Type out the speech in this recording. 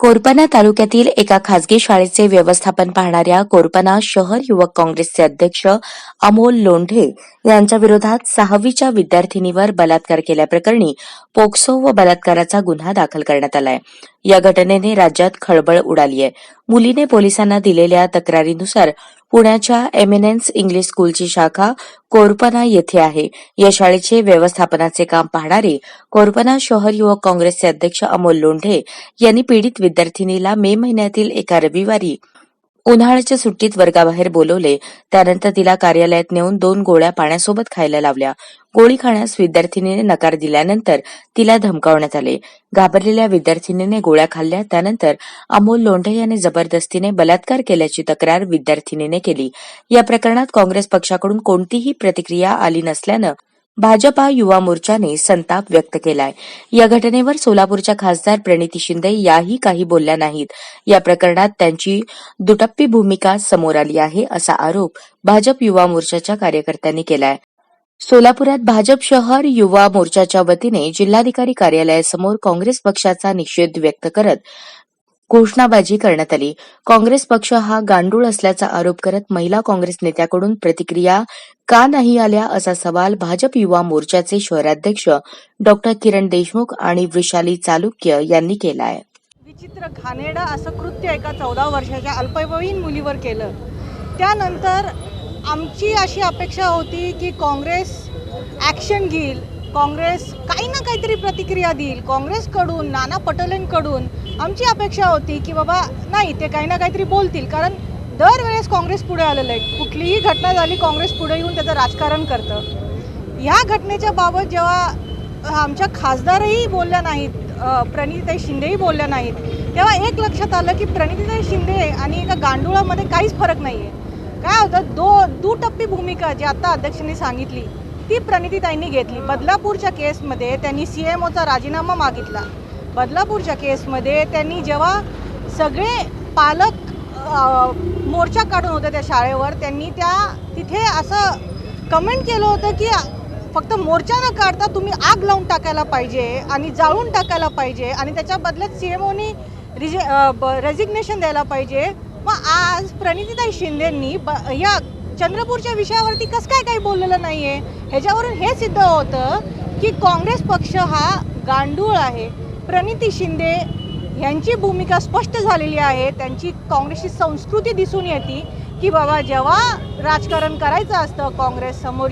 कोरपना तालुक्यातील एका खासगी शाळेचे व्यवस्थापन पाहणाऱ्या कोरपना शहर युवक काँग्रेसचे अध्यक्ष अमोल लोंढे यांच्या विरोधात सहावीच्या विद्यार्थिनीवर बलात्कार केल्याप्रकरणी पोक्सो व बलात्काराचा गुन्हा दाखल करण्यात आलाय. या घटनेने राज्यात खळबळ उडाली आहे मुलीने पोलिसांना दिलेल्या तक्रारीनुसार पुण्याच्या एमिनेन्स इंग्लिश स्कूलची शाखा कोरपना येथे आहे. या शाळेचे व्यवस्थापनाचे काम पाहणारे कोरपना शहर युवक काँग्रेसचे अध्यक्ष अमोल लोंढे यांनी पीडित विद्यार्थिनीला मे महिन्यातील एका रविवारी उन्हाळ्याच्या सुट्टीत वर्गाबाहेर बोलवले. त्यानंतर तिला कार्यालयात नेऊन दोन गोळ्या पाण्यासोबत खायला लावल्या. गोळी खाण्यास विद्यार्थिनीने नकार दिल्यानंतर तिला धमकावण्यात आले. घाबरलेल्या विद्यार्थिनीने गोळ्या खाल्ल्या. त्यानंतर अमोल लोंढे याने जबरदस्तीने बलात्कार केल्याची तक्रार विद्यार्थिनीने केली. या प्रकरणात काँग्रेस पक्षाकडून कोणतीही प्रतिक्रिया आली नसल्यानं भाजपा युवा मोर्चाने संताप व्यक्त केलाय. या घटनेवर सोलापूरच्या खासदार प्रणिती शिंदे याही काही बोलल्या नाहीत. या प्रकरणात त्यांची दुटप्पी भूमिका समोर आली आहे असा आरोप भाजप युवा मोर्चाच्या कार्यकर्त्यांनी केलाय. सोलापुरात भाजप शहर युवा मोर्चाच्या वतीने जिल्हाधिकारी कार्यालयासमोर काँग्रेस पक्षाचा निषेध व्यक्त करत घोषणाबाजी करण्यात आली. काँग्रेस पक्ष हा गांडूळ असल्याचा आरोप करत महिला काँग्रेस नेत्याकडून प्रतिक्रिया का नाही आल्या असा सवाल भाजप युवा मोर्चाचे शहराध्यक्ष डॉक्टर किरण देशमुख आणि वृषाली चालुक्य यांनी केला आहे विचित्र घाणेडा असं कृत्य एका चौदा वर्षाच्या अल्पवयीन मुलीवर केलं. त्यानंतर आमची अशी अपेक्षा होती की काँग्रेस ॲक्शन घेईल. काँग्रेस काही ना काहीतरी प्रतिक्रिया देईल. काँग्रेसकडून नाना पटोलेंकडून आमची अपेक्षा होती की बाबा नाही ते काही ना काहीतरी बोलतील. कारण दरवेळेस काँग्रेस पुढे आलेलं आहे. कुठलीही घटना झाली काँग्रेस पुढे येऊन त्याचं राजकारण करतं. ह्या घटनेच्या बाबत जेव्हा आमच्या खासदारही बोलल्या नाहीत अ, प्रणितीताई शिंदेही बोलल्या नाहीत तेव्हा एक लक्षात आलं की प्रणितीताई शिंदे आणि एका गांडुळामध्ये काहीच फरक नाही आहे काय होतं दो दुटप्पी भूमिका जी आता अध्यक्षांनी सांगितली ती प्रणितीताईंनी घेतली. बदलापूरच्या केसमध्ये त्यांनी सी एम ओचा राजीनामा मागितला. बदलापूरच्या केसमध्ये त्यांनी जेव्हा सगळे पालक मोर्चा काढून होते त्या शाळेवर त्यांनी त्या तिथे असं कमेंट केलं होतं की फक्त मोर्चा न काढता तुम्ही आग लावून टाकायला पाहिजे आणि जाळून टाकायला पाहिजे आणि त्याच्या बदल्यात सी एम ओनी रिजे रेजिग्नेशन द्यायला पाहिजे. मग आज प्रणितीताई शिंदेंनी ब या चंद्रपूरच्या विषयावरती कसं काय काही बोललेलं नाही आहे ह्याच्यावरून हे सिद्ध होतं की काँग्रेस पक्ष हा गांडूळ आहे. प्रणिती शिंदे यांची भूमिका स्पष्ट झालेली आहे. त्यांची काँग्रेसची संस्कृती दिसून येते की बाबा जेव्हा राजकारण करायचं असतं काँग्रेस समोर